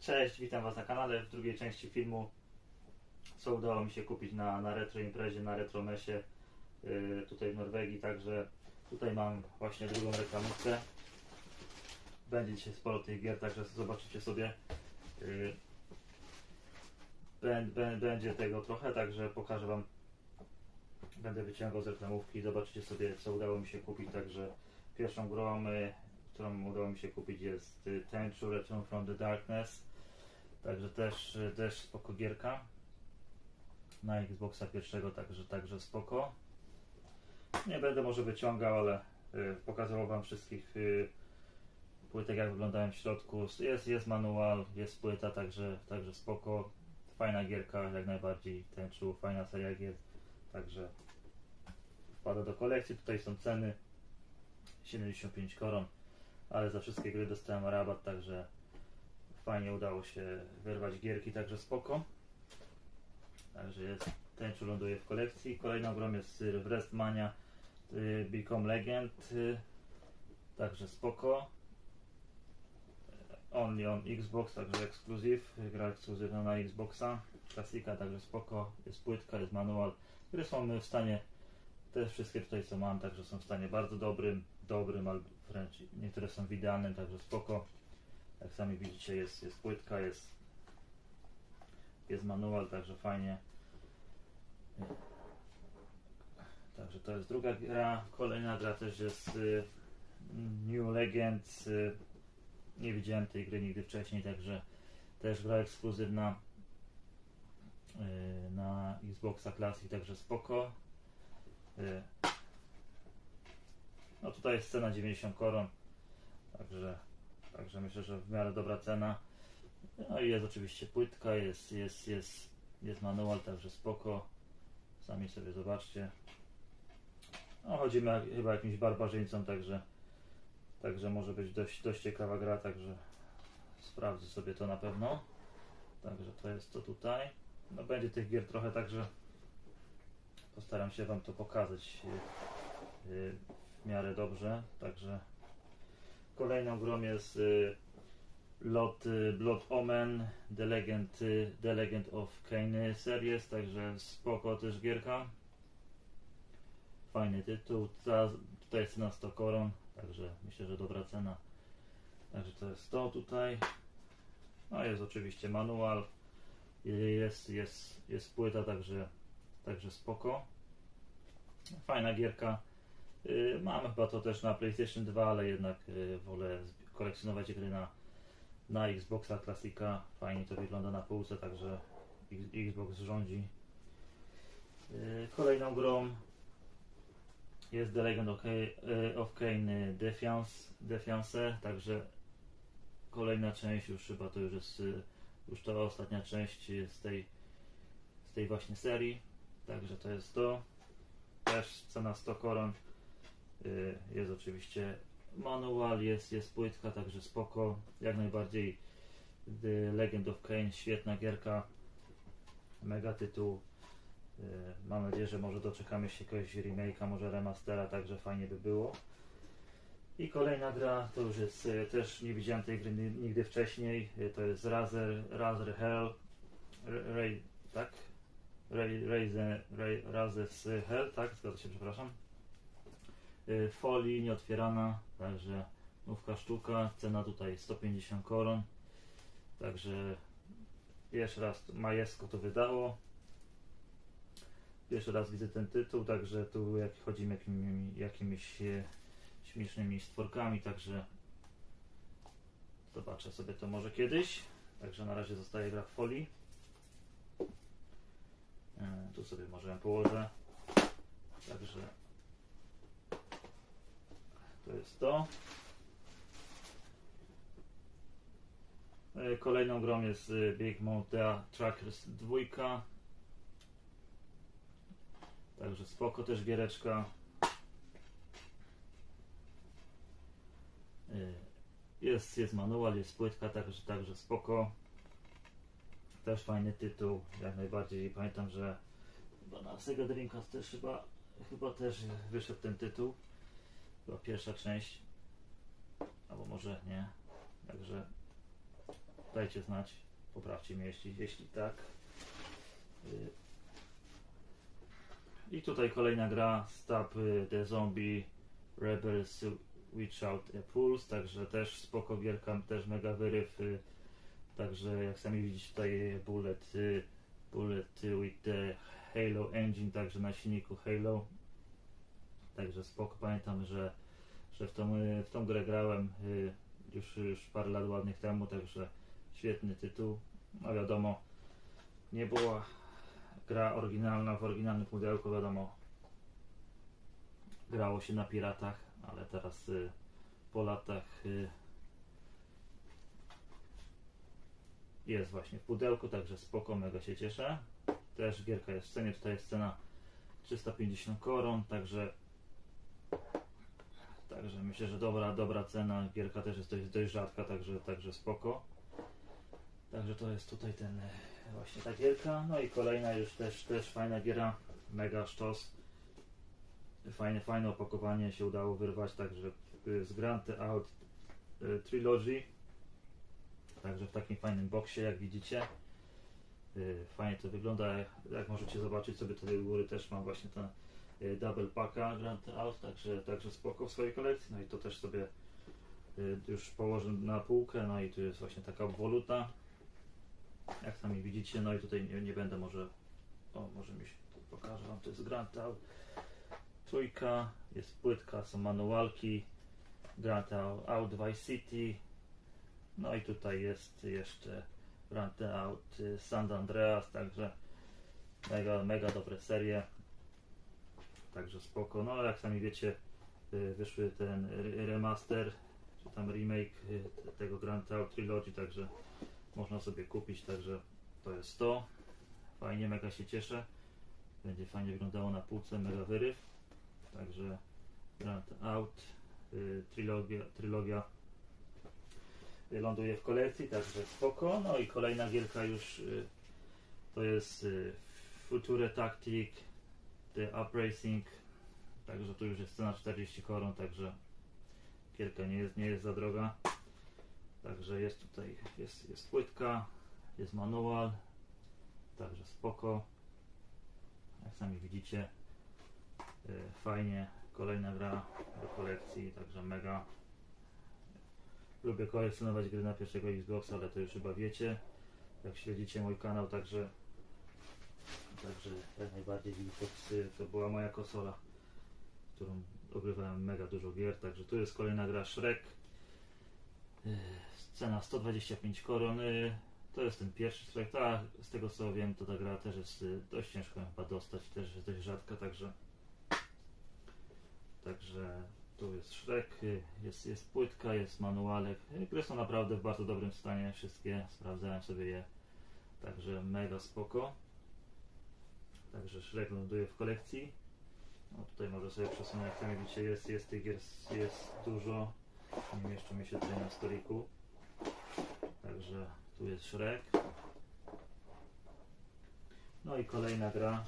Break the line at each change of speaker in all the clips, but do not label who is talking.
Cześć, witam Was na kanale. W drugiej części filmu, co udało mi się kupić na, na retro imprezie, na retro mesie yy, tutaj w Norwegii. Także tutaj mam właśnie drugą reklamówkę. Będzie dzisiaj sporo tych gier, także zobaczycie sobie. Yy, bę- bę- będzie tego trochę, także pokażę Wam. Będę wyciągał z reklamówki, zobaczycie sobie, co udało mi się kupić. Także pierwszą grą, yy, którą udało mi się kupić jest y, Tenchu Return from the Darkness. Także też, y, też spoko gierka. Na Xboxa pierwszego, także, także spoko. Nie będę może wyciągał, ale y, pokazywał Wam wszystkich y, płytek, jak wyglądają w środku. Jest, jest manual, jest płyta, także, także spoko. Fajna gierka, jak najbardziej. Tenchu, fajna seria gier. Także wpada do kolekcji. Tutaj są ceny 75 koron ale za wszystkie gry dostałem rabat, także fajnie udało się wyrwać gierki, także spoko. Także jest, tęczu ląduje w kolekcji. Kolejną grą jest Wrestmania y, Become Legend, y, także spoko. Only on Xbox, także ekskluzyw, gra ekskluzywna na Xboxa, klasika, także spoko, jest płytka, jest manual. Gry są w stanie, te wszystkie tutaj co mam, także są w stanie bardzo dobrym, dobrym, albo wręcz niektóre są w idealnym, także spoko. Jak sami widzicie jest, jest płytka, jest, jest manual, także fajnie. Także to jest druga gra. Kolejna gra też jest y, New Legends. Y, nie widziałem tej gry nigdy wcześniej, także też gra ekskluzywna y, na Xboxa Classic, także spoko. Y, no tutaj jest cena 90 koron, także, także myślę, że w miarę dobra cena. No i jest oczywiście płytka, jest, jest, jest, jest manual, także spoko. Sami sobie zobaczcie. No chodzimy chyba jakimś barbarzyńcą, także, także może być dość, dość ciekawa gra, także sprawdzę sobie to na pewno. Także to jest to tutaj. No będzie tych gier trochę, także postaram się Wam to pokazać yy, yy, w miarę dobrze. Także kolejną grą jest y, Lot y, Blood Omen The Legend, y, The Legend of Kane Series, także spoko też gierka. Fajny tytuł. Ta, tutaj jest cena 100 koron, także myślę, że dobra cena. Także to jest to tutaj. No jest oczywiście manual. Jest, jest, jest płyta, także, także spoko. Fajna gierka. Y, Mam chyba to też na PlayStation 2, ale jednak y, wolę kolekcjonować gry na, na Xboxa Classica. Fajnie to wygląda na półce, także Xbox rządzi. Y, Kolejną grą jest The Legend of, Ka- of Kane Defiance, Defiance, także kolejna część, już chyba to już jest już to ostatnia część z tej, z tej właśnie serii. Także to jest to. Też cena 100 koron. Y, Jest oczywiście manual, jest, jest płytka, także spoko. Jak najbardziej The Legend of Kane, świetna gierka. Mega tytuł. Y, Mam nadzieję, że może doczekamy się jakiegoś remake'a, może remastera, także fajnie by było. I kolejna gra, to już jest, y, też nie widziałem tej gry ni- nigdy wcześniej, to jest Razer, Razer Hell, Ray, tak? Ray, Razer, Ray, Razer's Hell, tak? Zgadza się, przepraszam. Y, Folii nieotwierana, także nówka sztuka, cena tutaj 150 koron. Także pierwszy raz Majesko to wydało. Pierwszy raz widzę ten tytuł, także tu jak chodzimy jakimi, jakimiś śmiesznymi stworkami, także zobaczę sobie to może kiedyś. Także na razie zostaje gra w folii. E, Tu sobie może ją położę. Także to jest to. E, Kolejną grą jest e, Big Mountain Trackers 2. Także spoko też giereczka. E, Jest, jest manual, jest płytka, także, także spoko. Też fajny tytuł, jak najbardziej. Pamiętam, że chyba na Sega Dreamcast też chyba, chyba też wyszedł ten tytuł. Była pierwsza część. Albo może nie. Także dajcie znać, poprawcie mnie jeśli, jeśli tak. Y, I tutaj kolejna gra y, the Zombie Rebels Witch Out a Pulse, także też spoko gierka, też mega wyryw. y, Także jak sami widzicie tutaj Bullet, y, Bullet with the Halo Engine, także na silniku Halo. Także spoko, pamiętam, że, że w, tą, y, w tą grę grałem y, już, już parę lat ładnych temu, także świetny tytuł. No wiadomo, nie była gra oryginalna w oryginalnym pudełku, wiadomo, grało się na piratach, ale teraz y, po latach jest właśnie w pudełku, także spoko, mega się cieszę. Też gierka jest w cenie, tutaj jest cena 350 koron, także Także myślę, że dobra, dobra cena. Gierka też jest dość, dość rzadka, także, także spoko. Także to jest tutaj ten e, właśnie ta gierka. No i kolejna już też, też fajna giera. Mega sztos. Fajne, fajne opakowanie się udało wyrwać, także y, z Grand Theft Auto y, Trilogy. Także w takim fajnym boksie, jak widzicie. Fajnie to wygląda. Jak możecie zobaczyć sobie tutaj u góry też mam właśnie ten double packa Grand Auto, także, także spoko w swojej kolekcji. No i to też sobie y, już położę na półkę. No i tu jest właśnie taka obwoluta. Jak sami widzicie, no i tutaj nie, nie będę może. O, może mi się tu pokażę wam, to jest Grand Auto. Trójka, jest płytka, są manualki. Grand Auto Vice City. No i tutaj jest jeszcze Grand Auto y, San Andreas, także mega, mega dobre serie. Także spoko. No jak sami wiecie, y, wyszły ten re- remaster, czy tam remake y, te- tego Grand Theft Trilogy, także można sobie kupić, także to jest to. Fajnie, mega się cieszę. Będzie fajnie wyglądało na półce, mega wyryw. Także Grand Auto y, trylogia, trylogia y, ląduje w kolekcji, także spoko. No i kolejna gierka już y, to jest y, Future Tactic Upracing. Także tu już jest cena 40 koron, także gierka nie jest, nie jest za droga. Także jest tutaj, jest, jest płytka, jest manual, także spoko. Jak sami widzicie, y, fajnie, kolejna gra do kolekcji, także mega. Lubię kolekcjonować gry na pierwszego Xboxa, ale to już chyba wiecie, jak śledzicie mój kanał, także Także jak najbardziej Xbox y, to była moja konsola, którą ogrywałem mega dużo gier. Także tu jest kolejna gra Shrek. Y, Cena 125 koron. y, To jest ten pierwszy Shrek. Ta, z tego co wiem, to ta gra też jest y, dość ciężko chyba dostać, też jest dość rzadka, także Także tu jest Shrek, jest, jest płytka, jest manualek. Gry są naprawdę w bardzo dobrym stanie, wszystkie sprawdzałem sobie je. Także mega spoko. Także Shrek ląduje w kolekcji. No tutaj może sobie przesunę, jak sami widzicie, jest, jest tych gier jest, jest dużo. Nie mieszczą mi się tutaj na stoliku. Także tu jest Shrek. No i kolejna gra.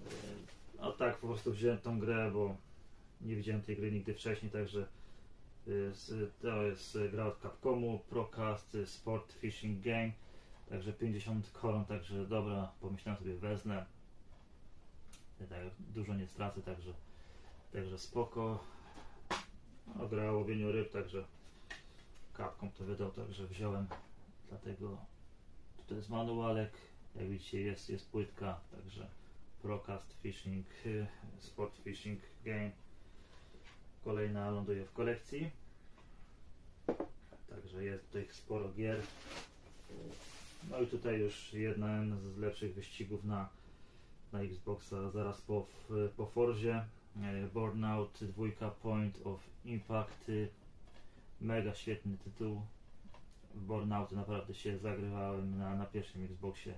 Yy, No tak, po prostu wziąłem tą grę, bo nie widziałem tej gry nigdy wcześniej, także z- to jest yy, gra od Capcomu, Procast Sport Fishing Game. Także 50 koron, także dobra, pomyślałem sobie wezmę. Ja tak dużo nie stracę, także, także spoko. No, gra łowieniu ryb, także kapką to wydał, także wziąłem. Dlatego tutaj jest manualek, jak widzicie jest, jest płytka, także Procast Fishing, y, Sport Fishing Game. Kolejna ląduje w kolekcji. Także jest tutaj sporo gier. No i tutaj już jeden z lepszych wyścigów na, na Xboxa zaraz po, po Forzie. E, Burnout 2 Point of Impact. Mega świetny tytuł. W Burnouty naprawdę się zagrywałem na, na pierwszym Xboxie.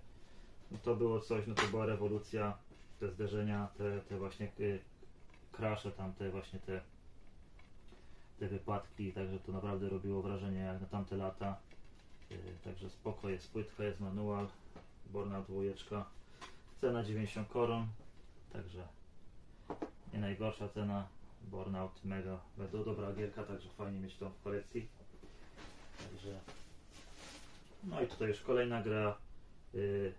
No to było coś, no to była rewolucja. Te zderzenia, te, te właśnie y, crashe tam, te właśnie te te wypadki, także to naprawdę robiło wrażenie jak na tamte lata. Yy, Także spoko, jest płytka, jest manual, Burnout dwójeczka. Cena 90 koron, także nie najgorsza cena. Burnout mega, mega dobra gierka, także fajnie mieć to w kolekcji. Także No i tutaj już kolejna gra y,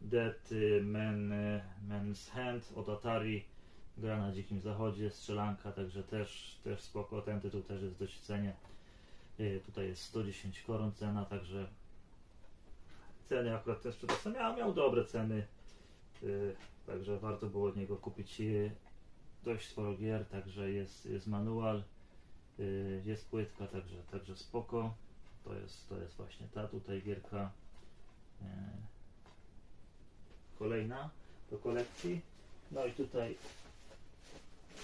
Dead Man, y, Man's Hand od Atari. Gra na Dzikim Zachodzie, strzelanka, także też, też spoko. Ten tytuł też jest dość w cenie. Y, tutaj jest 110 koron cena, także ceny akurat ten sprzedawca miał, miał dobre ceny. Y, także warto było od niego kupić y, dość sporo gier, także jest, jest manual, y, jest płytka, także, także spoko. To jest, to jest właśnie ta tutaj gierka. Kolejna do kolekcji. No i tutaj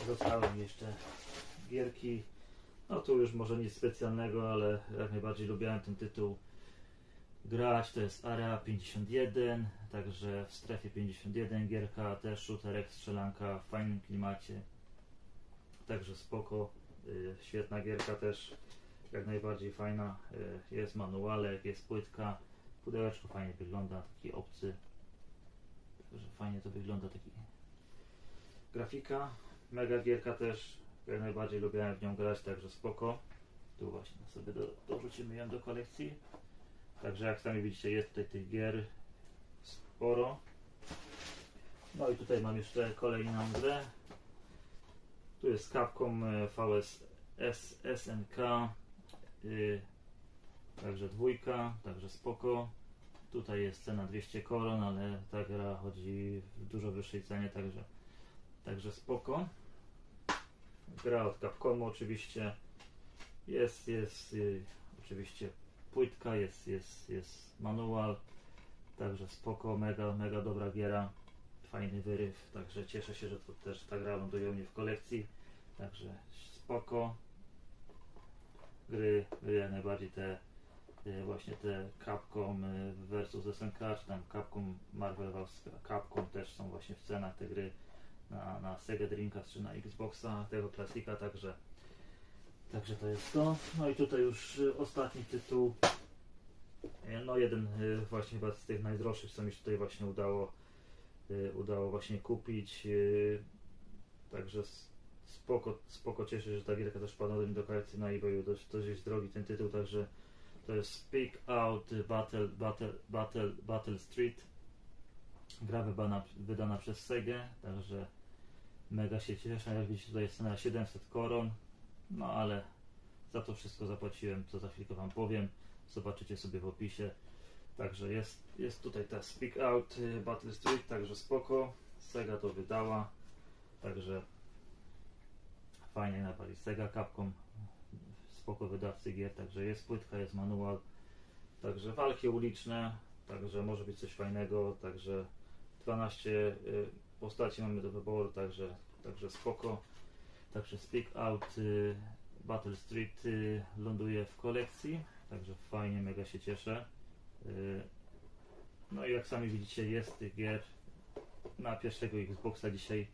zostały mi jeszcze gierki. No tu już może nic specjalnego, ale jak najbardziej lubiłem ten tytuł grać. To jest Area 51, także w strefie 51 gierka, też shooterek, strzelanka w fajnym klimacie. Także spoko, y, świetna gierka też, jak najbardziej fajna. Y, jest manualek, jest płytka, pudełeczko fajnie wygląda, taki obcy. Także fajnie to wygląda, taki grafika. Mega gierka też, jak najbardziej lubiłem w nią grać, także spoko. Tu właśnie sobie do, dorzucimy ją do kolekcji. Także jak sami widzicie jest tutaj tych gier sporo. No i tutaj mam jeszcze kolejną grę. Tu jest Capcom e, VS SNK. y, Także dwójka, także spoko. Tutaj jest cena 200 koron, ale ta gra chodzi w dużo wyższej cenie, także, także spoko. Gra od Capcomu oczywiście. Jest, jest y, oczywiście płytka, jest, jest, jest manual, także spoko, mega, mega dobra giera, fajny wyryw, także cieszę się, że to też ta gra ląduje u mnie w kolekcji, także spoko. Gry, gry jak najbardziej te y, właśnie te Capcom y, versus SNK, czy tam Capcom Marvel vs Capcom też są właśnie w cenach te gry na, na Sega Dreamcast czy na Xboxa, tego klasika, także Także to jest to. No i tutaj już y, ostatni tytuł. E, No jeden y, właśnie chyba z tych najdroższych, co mi się tutaj właśnie udało y, udało właśnie kupić. y, Także spoko, spoko cieszę, że ta gierka też padła mnie do kolekcji na eBayu. Dość, dość jest drogi ten tytuł, także to jest Speak Out Battle, Battle, Battle, Battle Street. Gra wydana, wydana przez Segę, także mega się cieszę. Jak widzicie tutaj jest cena 700 koron. No ale za to wszystko zapłaciłem, co za chwilkę Wam powiem. Zobaczycie sobie w opisie. Także jest, jest tutaj ta Speak Out y, Battle Street, także spoko. Sega to wydała. Także fajnie napali Sega Capcom. Spoko wydawcy gier, także jest płytka, jest manual. Także walki uliczne, także może być coś fajnego. Także 12 y, postaci mamy do wyboru, także, także spoko. Także Speak Out y, Battle Street y, ląduje w kolekcji, także fajnie, mega się cieszę. Y, no i jak sami widzicie jest tych gier na pierwszego Xboxa dzisiaj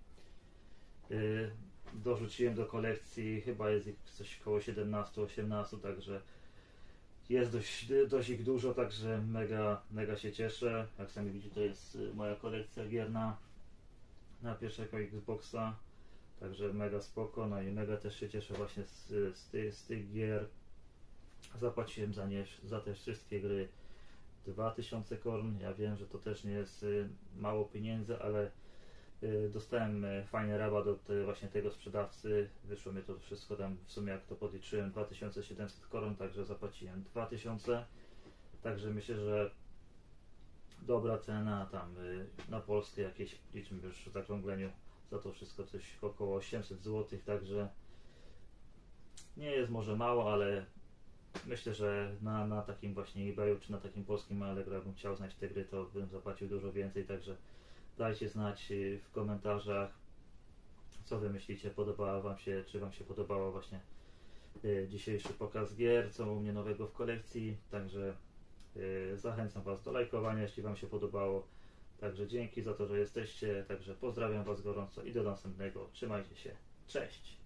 y, dorzuciłem do kolekcji, chyba jest ich coś około 17-18, także jest dość, dość ich dużo, także mega, mega się cieszę. Jak sami widzicie to jest y, moja kolekcja gier na, na pierwszego Xboxa. Także mega spoko, no i mega też się cieszę właśnie z, z, ty, z tych gier. Zapłaciłem za nie, za te wszystkie gry 2000 korn. Ja wiem, że to też nie jest y, mało pieniędzy, ale y, dostałem y, fajny rabat od właśnie tego sprzedawcy. Wyszło mi to wszystko tam w sumie jak to podliczyłem 2700 koron, także zapłaciłem 2000. Także myślę, że dobra cena tam na Polskę jakieś liczmy już w zakrągleniu za to wszystko coś około 800 zł, także nie jest może mało, ale myślę, że na, na takim właśnie eBayu czy na takim polskim Allegro, jakbym chciał znać te gry, to bym zapłacił dużo więcej, także dajcie znać y, w komentarzach, co wy myślicie, podobała wam się, czy wam się podobało właśnie y, dzisiejszy pokaz gier, co u mnie nowego w kolekcji, także y, zachęcam was do lajkowania, jeśli wam się podobało. Także dzięki za to, że jesteście. Także pozdrawiam Was gorąco i do następnego. Trzymajcie się. Cześć.